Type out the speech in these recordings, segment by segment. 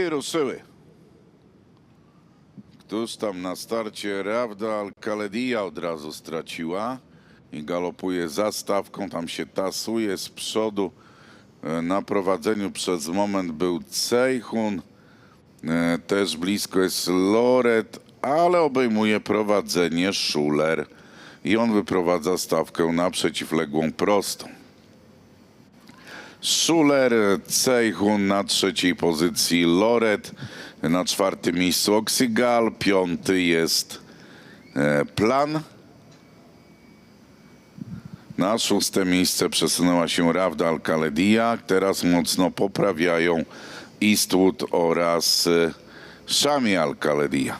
I ruszyły. Któż tam na starcie Rawda Al-Kaledia od razu straciła i galopuje za stawką, tam się tasuje z przodu. E, Na prowadzeniu przez moment był Cejhun, E, też blisko jest Loret, ale obejmuje prowadzenie Schuler i on wyprowadza stawkę na przeciwległą prostą. Schuler, Cejhun na trzeciej pozycji, Loret na czwartym miejscu Oxygal, piąty jest e, Plan. Na szóste miejsce przesunęła się Rawda Al-Kaledia. Teraz mocno poprawiają Eastwood oraz e, Shami Al-Kaledia.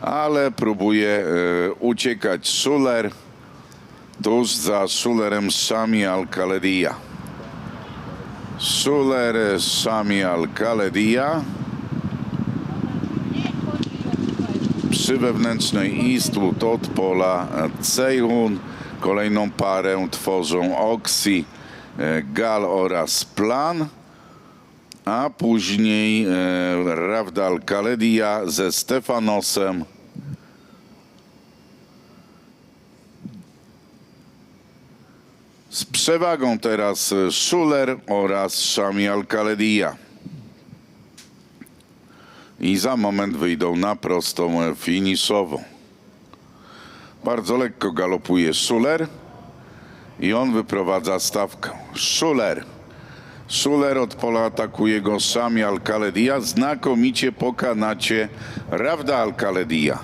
Ale próbuje e, uciekać Schuler. Tuż za Schulerem Shami Al-Kaledia. Schuler, Shami Al-Kaledia. Przy wewnętrznej Eastwood od pola Ceyhun. Kolejną parę tworzą Oxy, e, Gal oraz Plan. A później e, Ravdal Kaledia ze Stefanosem. Z przewagą teraz e, Schuler oraz Shami Al-Kaledia. I za moment wyjdą na prostą e, finiszową. Bardzo lekko galopuje Schuler i on wyprowadza stawkę. Schuler. Schuler od pola atakuje go Sami Al-Kaledia. Znakomicie po kanacie Rawda Al-Kaledia.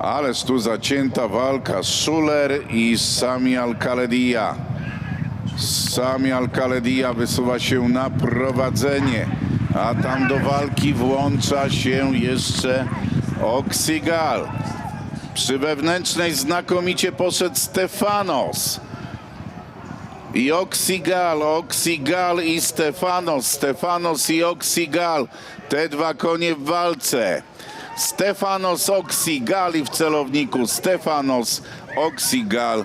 Ależ tu zacięta walka. Schuler i Sami Al-Kaledia. Sami Al-Kaledia wysuwa się na prowadzenie, a tam do walki włącza się jeszcze Oxygal. Przy wewnętrznej znakomicie poszedł Stefanos. I Oxygal, Oxygal i Stefanos, Stefanos i Oxygal. Te dwa konie w walce. Stefanos, Oxygal i w celowniku. Stefanos, Oxygal